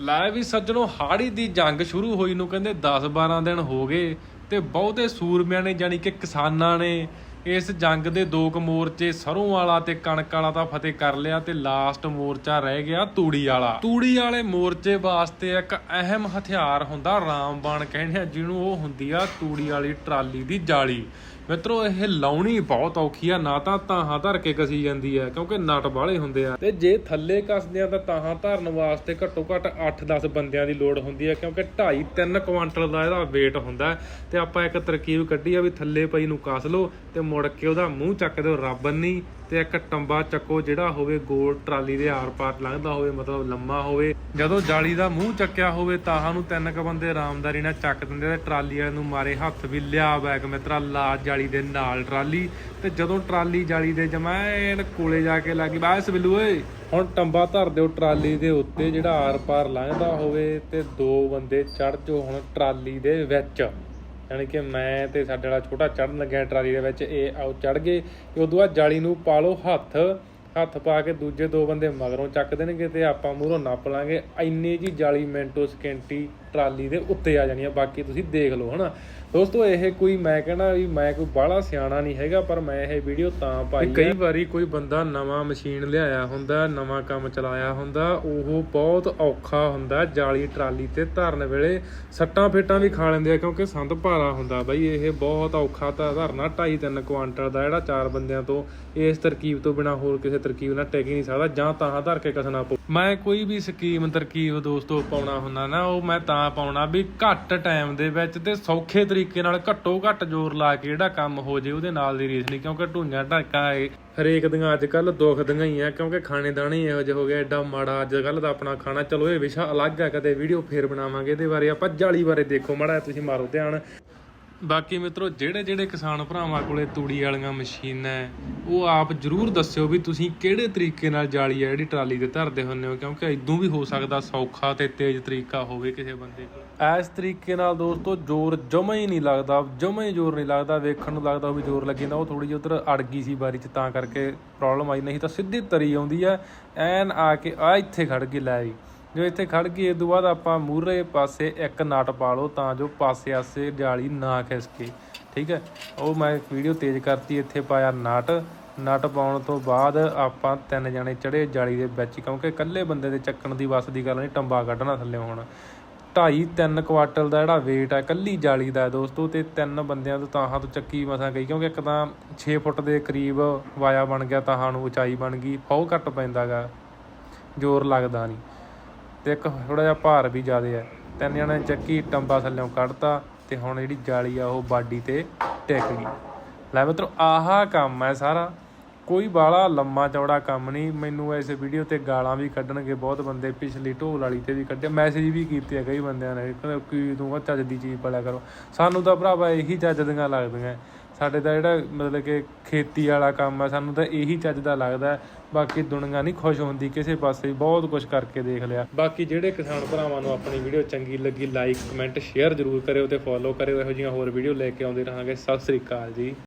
ਲੈ ਵੀ ਸੱਜਣੋ, ਹਾੜੀ ਦੀ ਜੰਗ ਸ਼ੁਰੂ ਹੋਈ ਨੂੰ ਕਹਿੰਦੇ 10-12 ਦਿਨ ਹੋ ਗਏ ਤੇ ਬਹੁਤੇ ਸੂਰਮਿਆਂ ਨੇ ਜਾਨੀ ਕਿ ਕਿਸਾਨਾਂ ਨੇ ਇਸ ਜੰਗ ਦੇ ਦੋ ਕੁ ਮੋਰਚੇ ਸਰੋਂ ਵਾਲਾ ਤੇ ਕਣਕ ਵਾਲਾ ਤਾਂ ਫਤਿਹ ਕਰ ਲਿਆ ਤੇ ਲਾਸਟ ਮੋਰਚਾ ਰਹਿ ਗਿਆ ਤੂੜੀ ਵਾਲਾ। ਤੂੜੀ ਵਾਲੇ ਮੋਰਚੇ ਵਾਸਤੇ ਇੱਕ ਅਹਿਮ ਹਥਿਆਰ ਹੁੰਦਾ ਰਾਮਬਾਣ ਕਹਿੰਦੇ ਆ, ਜਿਹਨੂੰ ਉਹ ਹੁੰਦੀ ਆ ਤੂੜੀ ਵਾਲੀ ਟਰਾਲੀ ਦੀ ਜਾਲੀ। ਮਿੱਤਰੋ, ਇਹ ਲਾਉਣੀ ਬਹੁਤ ਔਖੀ ਆ, ਨਾ ਤਾਂ ਤਾਹਾਂ ਧਰ ਕੇ ਕਸੀ ਜਾਂਦੀ ਆ, ਕਿਉਂਕਿ ਨਟ ਬਾਹਲੇ ਹੁੰਦੇ ਆ। ਤੇ ਜੇ ਥੱਲੇ ਕੱਸਦੇ ਆ ਤਾਂ ਤਾਹਾਂ ਧਰਨ ਵਾਸਤੇ ਘੱਟੋ ਘੱਟ 8-10 ਬੰਦਿਆਂ ਦੀ ਲੋੜ ਹੁੰਦੀ ਆ, ਕਿਉਂਕਿ 2.5-3 ਕੁਆਂਟਲ ਦਾ ਇਹਦਾ weight ਹੁੰਦਾ ਤੇ ਆਪਾਂ ਇੱਕ ਤਰਕੀਬ ਕੱਢੀ ਆ ਵੀ ਥੱਲੇ ਪਈ ਨੂੰ ਕੱਸ ਲਓ ਤੇ ਮੁੜ ਕੇ ਉਹਦਾ ਮੂੰਹ ਚੱਕ ਦਿਓ, ਰੱਬ ਨਹੀਂ ਤੇ ਇੱਕ ਟੰਬਾ ਚੱਕੋ ਜਿਹੜਾ ਹੋਵੇ ਗੋਲ ਟਰਾਲੀ ਦੇ ਆਰ-ਪਾਰ ਲੰਘਦਾ ਹੋਵੇ, ਮਤਲਬ ਲੰਮਾ ਹੋਵੇ। ਜਦੋਂ ਜਾਲੀ ਦਾ ਮੂੰਹ ਚੱਕਿਆ ਹੋਵੇ ਤਾਹਾਂ ਨੂੰ ਤਿੰਨ ਕ ਬੰਦੇ ਆਰਾਮਦਾਰੀ ਨਾਲ ਚੱਕ ਦਿੰਦੇ ਤੇ ਟਰਾਲੀ ਵਾਲੇ ਨੂੰ ਮਾਰੇ ਹੱਥ ਵੀ ਲਿਆ ਬੈਗ ਮਿੱਤਰਾ, ਲਾ ਜਾਲੀ ਦੇ ਨਾਲ ਟਰਾਲੀ ਤੇ ਜਦੋਂ ਟਰਾਲੀ ਜਾਲੀ ਦੇ ਜਮੈਨ ਕੋਲੇ ਜਾ ਕੇ ਲੱਗੀ ਬਾਸ ਬਿੱਲੂ ਓਏ। ਹੁਣ ਟੰਬਾ ਧਰ ਦਿਓ ਟਰਾਲੀ ਦੇ ਉੱਤੇ ਜਿਹੜਾ ਆਰ-ਪਾਰ ਲੰਘਦਾ ਹੋਵੇ ਤੇ ਦੋ ਬੰਦੇ ਚੜ ਜਾਓ ਹੁਣ ਟਰਾਲੀ ਦੇ ਵਿੱਚ। ਯਾਨੀ ਕਿ ਮੈਂ ਤੇ ਸਾਡੇ ਵਾਲਾ ਛੋਟਾ ਚੜਨ ਲੱਗਿਆ ਟਰਾਲੀ ਦੇ ਵਿੱਚ, ਇਹ ਆਉ ਚੜ ਗਏ ਤੇ ਉਦੋਂ ਬਾਅਦ ਜਾਲੀ ਨੂੰ ਪਾ ਲਓ ਹੱਥ ਹੱਥ ਪਾ ਕੇ ਦੂਜੇ ਦੋ ਬੰਦੇ ਮਗਰੋਂ ਚੱਕ ਦੇਣਗੇ ਤੇ ਆਪਾਂ ਮੂਹਰੋਂ ਨੱਪ ਲਾਂਗੇ। ਇੰਨੇ ਜੀ ਜਾਲੀ ਮਿੰਟੋ ਸਕਿੰਟੀ ਟਰਾਲੀ ਦੇ ਉੱਤੇ ਆ ਜਾਣੀ ਆ, ਬਾਕੀ ਤੁਸੀਂ ਦੇਖ ਲਓ, ਹਨਾ? ਦੋਸਤੋ ਇਹ ਕੋਈ ਮੈਂ ਕਹਿੰਦਾ ਵੀ ਮੈਂ ਕੋਈ ਬਾਹਲਾ ਸਿਆਣਾ ਨਹੀਂ ਹੈਗਾ ਪਰ ਮੈਂ ਇਹ ਵੀਡੀਓ ਤਾਂ ਪਾਈ ਕਈ ਵਾਰੀ ਕੋਈ ਬੰਦਾ ਨਵਾਂ ਮਸ਼ੀਨ ਲਿਆਇਆ ਹੁੰਦਾ ਨਵਾਂ ਕੰਮ ਚਲਾਇਆ ਹੁੰਦਾ ਉਹ ਬਹੁਤ ਔਖਾ ਹੁੰਦਾ ਜਾਲੀ ਟਰਾਲੀ ਤੇ ਧਰਨ ਵੇਲੇ ਸੱਟਾਂ ਫੇਟਾਂ ਵੀ ਖਾ ਲੈਂਦੇ ਆ ਕਿਉਂਕਿ ਸੰਦ ਭਾਰਾ ਹੁੰਦਾ ਬਾਈ ਇਹ ਬਹੁਤ ਔਖਾ ਤਾਂ ਧਰਨਾ 2.5 3 ਕੁਆਂਟਲ ਦਾ ਜਿਹੜਾ ਚਾਰ ਬੰਦਿਆਂ ਤੋਂ ਇਸ ਤਰਕੀਬ ਤੋਂ ਬਿਨਾ ਹੋਰ ਕਿਸੇ ਤਰਕੀਬ ਨਾਲ ਟਿਕ ਹੀ ਨਹੀਂ ਸਕਦਾ ਜਾਂ ਤਾਂ ਧਰ ਕੇ ਕਸਣਾ ਪਊ। ਮੈਂ ਕੋਈ ਵੀ ਸਕੀਮ ਤਰਕੀਬ ਦੋਸਤੋ ਪਾਉਣਾ ਹੁੰਦਾ ਨਾ ਉਹ ਮੈਂ ਤਾਂ ਪਾਉਣਾ ਵੀ ਘੱਟ ਟਾਈਮ ਦੇ ਵਿੱਚ ਤੇ ਸੌਖੇ ਤਰੀਕੇ ਤਰੀਕੇ ਨਾਲ ਘੱਟੋ ਘੱਟ ਜ਼ੋਰ ਲਾ ਕੇ ਜਿਹੜਾ ਕੰਮ ਹੋ ਜੇ ਉਹਦੇ ਨਾਲ ਦੀ ਰੀਸ ਨਹੀਂ, ਕਿਉਂਕਿ ਢੂਈਆਂ ਢਾਕਾਂ ਇਹ ਹਰੇਕ ਦੀਆਂ ਅੱਜ ਕੱਲ ਦੁੱਖ ਦੀਆਂ ਹੀ ਆ, ਕਿਉਂਕਿ ਖਾਣੇ ਦਾਣੇ ਇਹੋ ਜਿਹਾ ਹੋ ਗਿਆ ਐਡਾ ਮਾੜਾ ਅੱਜ ਕੱਲ ਦਾ ਆਪਣਾ ਖਾਣਾ। ਚਲੋ ਇਹ ਵਿਸ਼ਾ ਅਲੱਗ ਹੈ ਕਦੇ ਵੀਡੀਓ ਫੇਰ ਬਣਾਵਾਂਗੇ, ਇਹਦੇ ਬਾਰੇ ਆਪਾਂ ਜਾਲੀ ਬਾਰੇ ਦੇਖੋ, ਮਾੜਾ ਤੁਸੀਂ ਮਾਰੋ ਧਿਆਨ। ਬਾਕੀ ਮਿੱਤਰੋ, ਜਿਹੜੇ ਜਿਹੜੇ ਕਿਸਾਨ ਭਰਾਵਾਂ ਕੋਲੇ ਤੂੜੀ ਵਾਲੀਆਂ ਮਸ਼ੀਨਾਂ ਉਹ ਆਪ ਜਰੂਰ ਦੱਸਿਓ ਵੀ ਤੁਸੀਂ ਕਿਹੜੇ ਤਰੀਕੇ ਨਾਲ ਜਾਲੀ ਆ ਜਿਹੜੀ ਟਰਾਲੀ ਤੇ ਧਰਦੇ ਹੁੰਦੇ ਹੋ, ਕਿਉਂਕਿ ਇਦੋਂ ਵੀ ਹੋ ਸਕਦਾ ਸੌਖਾ ਤੇ ਤੇਜ਼ ਤਰੀਕਾ ਹੋਵੇ ਕਿਸੇ ਬੰਦੇ ਕੋਲ। ਇਸ ਤਰੀਕੇ ਨਾਲ ਦੋਸਤੋ, ਜ਼ੋਰ ਜਮਾ ਹੀ ਨਹੀਂ ਲੱਗਦਾ, ਜਮਾ ਹੀ ਜ਼ੋਰ ਨਹੀਂ ਲੱਗਦਾ, ਵੇਖਣ ਨੂੰ ਲੱਗਦਾ ਵੀ ਜ਼ੋਰ ਲੱਗੀ ਨਾ ਉਹ ਥੋੜੀ ਜਿਹੀ ਉਧਰ ਅੜ ਗਈ ਸੀ ਬਾਰੀ ਚ, ਤਾਂ ਕਰਕੇ ਪ੍ਰੋਬਲਮ ਆਈ, ਨਹੀਂ ਤਾਂ ਸਿੱਧੀ ਤਰੀ ਆਉਂਦੀ ਆ ਐਨ ਆ ਕੇ ਆ ਇੱਥੇ ਖੜ ਗਈ, ਲੈ ਜੀ। ਜੋ ਇੱਥੇ ਖੜ ਗਈ ਇਸ ਤੋਂ ਬਾਅਦ ਆਪਾਂ ਮੂਹਰੇ ਪਾਸੇ ਇੱਕ ਨਟ ਪਾ ਲਓ ਤਾਂ ਜੋ ਪਾਸੇ ਆਸੇ ਜਾਲੀ ਨਾ ਖਿਸਕੇ, ਠੀਕ ਹੈ? ਉਹ ਮੈਂ ਵੀਡੀਓ ਤੇਜ਼ ਕਰਤੀ, ਇੱਥੇ ਪਾਇਆ ਨਟ। ਨਟ ਪਾਉਣ ਤੋਂ ਬਾਅਦ ਆਪਾਂ ਤਿੰਨ ਜਣੇ ਚੜੇ ਜਾਲੀ ਦੇ ਵਿੱਚ, ਕਿਉਂਕਿ ਇਕੱਲੇ ਬੰਦੇ ਦੇ ਚੱਕਣ ਦੀ ਵਸ ਦੀ ਗੱਲ ਨਹੀਂ, ਟੰਬਾ ਕੱਢਣਾ ਥੱਲੇ ਹੁਣ। ਢਾਈ 3 ਕੁਆਟਲ ਦਾ ਜਿਹੜਾ weight ਹੈ ਇਕੱਲੀ ਜਾਲੀ ਦਾ ਦੋਸਤੋ, ਤੇ ਤਿੰਨ ਬੰਦਿਆਂ ਤੋਂ ਤਾਹਾਂ ਤੋਂ ਚੱਕੀ ਮਸਾਂ ਗਈ, ਕਿਉਂਕਿ ਇੱਕ ਤਾਂ 6 ਫੁੱਟ ਦੇ ਕਰੀਬ ਵਾਇਆ ਬਣ ਗਿਆ ਤਾਹਾਂ ਨੂੰ ਉਚਾਈ ਬਣ ਗਈ, ਬਹੁਤ ਘੱਟ ਪੈਂਦਾਗਾ ਜ਼ੋਰ ਲੱਗਦਾ ਨਹੀਂ। ਅਤੇ ਇੱਕ ਥੋੜ੍ਹਾ ਜਿਹਾ ਭਾਰ ਵੀ ਜ਼ਿਆਦਾ ਹੈ ਤਿੰਨ ਨੇ ਚੱਕੀ, ਟੰਬਾ ਥੱਲਿਓਂ ਕੱਢਤਾ ਅਤੇ ਹੁਣ ਜਿਹੜੀ ਜਾਲੀ ਆ ਉਹ ਬਾਡੀ ਤੇ ਟਿਕ ਗਈ। ਲੈ ਮਿੱਤਰੋ, ਆਹਾ ਕੰਮ ਹੈ ਸਾਰਾ। ਕੋਈ ਬਾਲਾ ਲੰਮਾ ਚੌੜਾ ਕੰਮ ਨਹੀਂ। ਮੈਨੂੰ ਇਸ ਵੀਡੀਓ ਤੇ ਗਾਲਾਂ ਵੀ ਕੱਢਣਗੇ ਬਹੁਤ ਬੰਦੇ, ਪਿਛਲੀ ਢੋਲ ਵਾਲੀ ਤੇ ਵੀ ਕੱਢੇ। ਮੈਸੇਜ ਵੀ ਕੀਤੇ ਆ ਕਈ ਬੰਦਿਆਂ ਨੇ, ਕਹਿੰਦੇ, ਕੀ ਤੂੰ ਆਹ ਚੱਜ ਦੀ ਚੀਜ਼ ਪੜਿਆ ਕਰੋ? ਸਾਨੂੰ ਤਾਂ ਭਰਾਵਾ ਇਹੀ ਚੱਜ ਦੀਆਂ ਲੱਗਦੀਆਂ। ਸਾਡੇ ਦਾ ਜਿਹੜਾ ਮਤਲਬ ਕਿ ਖੇਤੀ ਵਾਲਾ ਕੰਮ ਆ, ਸਾਨੂੰ ਤਾਂ ਇਹੀ ਚੱਜ ਦਾ ਲੱਗਦਾ ਬਾਕੀ ਦੁਨੀਆ ਨਹੀਂ ਖੁਸ਼ ਹੁੰਦੀ ਕਿਸੇ ਪਾਸੇ ਬਹੁਤ ਕੁਝ ਕਰਕੇ ਦੇਖ ਲਿਆ। ਬਾਕੀ ਜਿਹੜੇ ਕਿਸਾਨ ਭਰਾਵਾਂ ਨੂੰ ਆਪਣੀ ਵੀਡੀਓ ਚੰਗੀ ਲੱਗੀ ਲਾਈਕ ਕਮੈਂਟ ਸ਼ੇਅਰ ਜ਼ਰੂਰ ਕਰਿਓ ਤੇ ਫੋਲੋ ਕਰਿਓ। ਇਹੋ ਜਿਹੀਆਂ ਹੋਰ ਵੀਡੀਓ ਲੈ ਕੇ ਆਉਂਦੇ ਰਹਾਂਗੇ। ਸਤਿ ਸ੍ਰੀ ਅਕਾਲ ਜੀ।